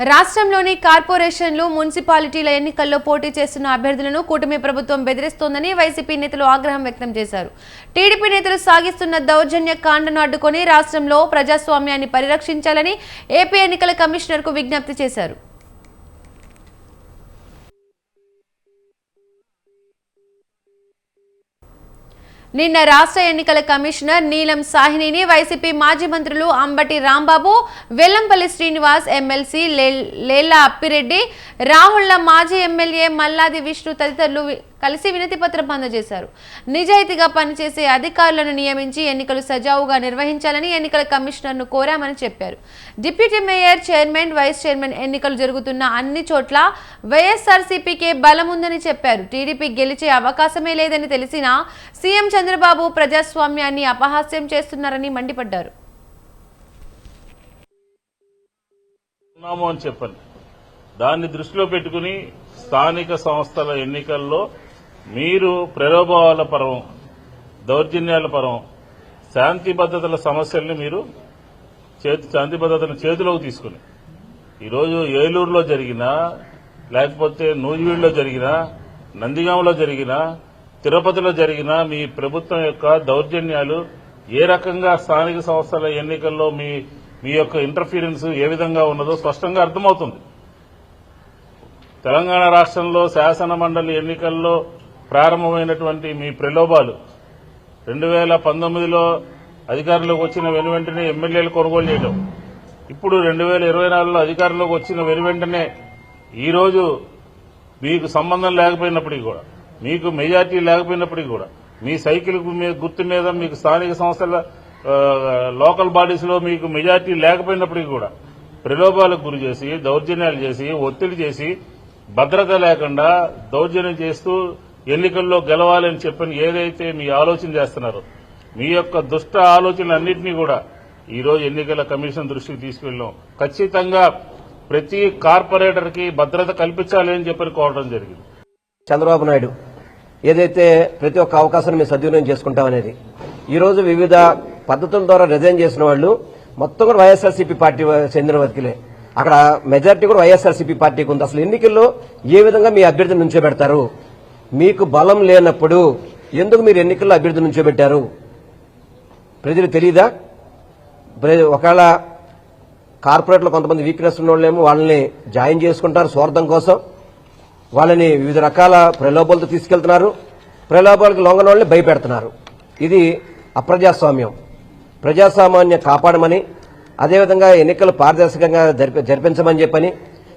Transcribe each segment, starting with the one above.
రాష్ట్రంలోని కార్పొరేషన్లు మున్సిపాలిటీల ఎన్నికల్లో పోటీ చేస్తున్న అభ్యర్థులను కూటమి ప్రభుత్వం బెదిరిస్తోందని వైసీపీ నేతలు ఆగ్రహం వ్యక్తం చేశారు. టీడీపీ నేతలు సాగిస్తున్న దౌర్జన్య కాండను అడ్డుకొని రాష్ట్రంలో ప్రజాస్వామ్యాన్ని పరిరక్షించాలని ఏపీ ఎన్నికల కమిషనర్కు విజ్ఞప్తి చేశారు. నిన్న రాష్ట్ర ఎన్నికల కమిషనర్ నీలం సాహినిని వైసీపీ మాజీ మంత్రులు అంబటి రాంబాబు వెల్లంపల్లి శ్రీనివాస్ ఎమ్మెల్సీ లే- లేలా అప్పిరెడ్డి రాహుళ్ళ మాజీ ఎమ్మెల్యే మల్లాది విష్ణు తదితరులు కలిసి వినతి పత్రం అందజేశారు. నిజాయితీగా పనిచేసే అధికారులను నియమించి ఎన్నికలు సజావుగా నిర్వహించాలని ఎన్నికల కమిషనర్ను కోరామని చెప్పారు. Deputy mayor chairman vice chairman ఎన్నికలు జరుగుతున్న అన్ని చోట్ల వైఎస్ఆర్సీపీకే బలముందని చెప్పారు. టీడీపీ గెలిచే అవకాశమే లేదని తెలిసినా సీఎం చంద్రబాబు ప్రజాస్వామ్యాన్ని అపహాస్యం చేస్తున్నారని మండిపడ్డారు. అని చెప్పండి. దాన్ని దృష్టిలో పెట్టుకుని స్థానిక సంస్థల ఎన్నికల్లో మీరు ప్రలోభాల పరం దౌర్జన్యాల పరం శాంతి భద్రతల సమస్యల్ని మీరు చేతి శాంతి భద్రతను చేతిలోకి తీసుకుని ఈరోజు ఏలూరులో జరిగినా లేకపోతే నూజివీడులో జరిగినా నందిగాంలో జరిగినా తిరుపతిలో జరిగిన మీ ప్రభుత్వం యొక్క దౌర్జన్యాలు ఏ రకంగా స్థానిక సంస్థల ఎన్నికల్లో మీ మీ యొక్క ఇంటర్ఫీరెన్స్ ఏ విధంగా ఉన్నదో స్పష్టంగా అర్థమవుతుంది. తెలంగాణ రాష్ట్రంలో శాసన మండలి ఎన్నికల్లో ప్రారంభమైనటువంటి మీ ప్రలోభాలు. రెండు వేల పంతొమ్మిదిలో అధికారంలోకి వచ్చిన వెనువెంటనే ఎమ్మెల్యేలు కొనుగోలు చేయడం. ఇప్పుడు రెండు వేల ఇరవై నాలుగులో అధికారంలోకి వచ్చిన వెనువెంటనే ఈరోజు మీకు సంబంధం లేకపోయినప్పటికీ కూడా మీకు మెజార్టీ లేకపోయినప్పటికీ కూడా మీ సైకిల్ మీ గుర్తు మీద మీకు స్థానిక సంస్థల లోకల్ బాడీస్లో మీకు మెజార్టీ లేకపోయినప్పటికీ కూడా ప్రలోభాలకు గురి చేసి దౌర్జన్యాలు చేసి ఒత్తిడి చేసి భద్రత లేకుండా దౌర్జన్యం చేస్తూ ఎన్నికల్లో గెలవాలని చెప్పని ఏదైతే మీ ఆలోచన చేస్తున్నారో మీ యొక్క దుష్ట ఆలోచనలన్నింటినీ కూడా ఈరోజు ఎన్నికల కమిషన్ దృష్టికి తీసుకెళ్ళాం. ఖచ్చితంగా ప్రతి కార్పొరేటర్కి భద్రత కల్పించాలి అని చెప్పని కోరడం జరిగింది. చంద్రబాబు నాయుడు ఏదైతే ప్రతి ఒక్క అవకాశాన్ని మేము సద్వినియోగం చేసుకుంటామనేది ఈరోజు వివిధ పద్ధతుల ద్వారా రిజైన్ చేసిన వాళ్ళు మొత్తం కూడా వైఎస్ఆర్సీపీ పార్టీ చెందిన వ్యక్తులే. అక్కడ మెజారిటీ కూడా వైఎస్ఆర్సీపీ పార్టీకి ఉంది. అసలు ఎన్నికల్లో ఏ విధంగా మీ అభ్యర్థిని నుంచోబెడతారు? మీకు బలం లేనప్పుడు ఎందుకు మీరు ఎన్నికల్లో అభ్యర్థి నుంచోబెట్టారు ప్రజలు తెలియదా ఒకవేళ కార్పొరేట్లో కొంతమంది వీక్నెస్ ఉన్నోళ్ళేమో వాళ్ళని జాయిన్ చేసుకుంటారు స్వార్థం కోసం. వాళ్ళని వివిధ రకాల ప్రలోభాలతో తీసుకెళ్తున్నారు. ప్రలోభాలకు లొంగన వాళ్ళని భయపెడుతున్నారు. ఇది అప్రజాస్వామ్యం. ప్రజాస్వామ్యాన్ని కాపాడమని అదేవిధంగా ఎన్నికలు పారదర్శకంగా జరిపి- జరిపించమని చెప్పని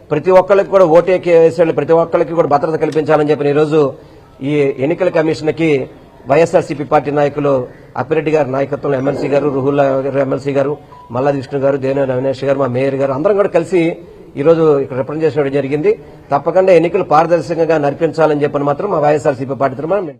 ప్రతి ఒక్కరికి కూడా ఓటే వేసే ప్రతి ఒక్కరికి కూడా భద్రత కల్పించాలని చెప్పిన ఈరోజు ఈ ఎన్నికల కమిషన్కి వైఎస్ఆర్సీపీ పార్టీ నాయకులు అప్పిరెడ్డి గారి నాయకత్వంలో ఎమ్మెల్సీ గారు రుహుల్లా గారు ఎమ్మెల్సీ గారు మల్లాది విష్ణు గారు దేవేంద్ర అవినాష్ గారు మా మేయర్ గారు అందరం కూడా కలిసి ఈ రోజు ఇక్కడ రిప్రజెంట్ చేసినట్టు జరిగింది. తప్పకుండా ఎన్నికలు పారదర్శకంగా నడిపించాలని చెప్పని మాత్రం మా వైఎస్ఆర్సీపీ పార్టీ తరఫున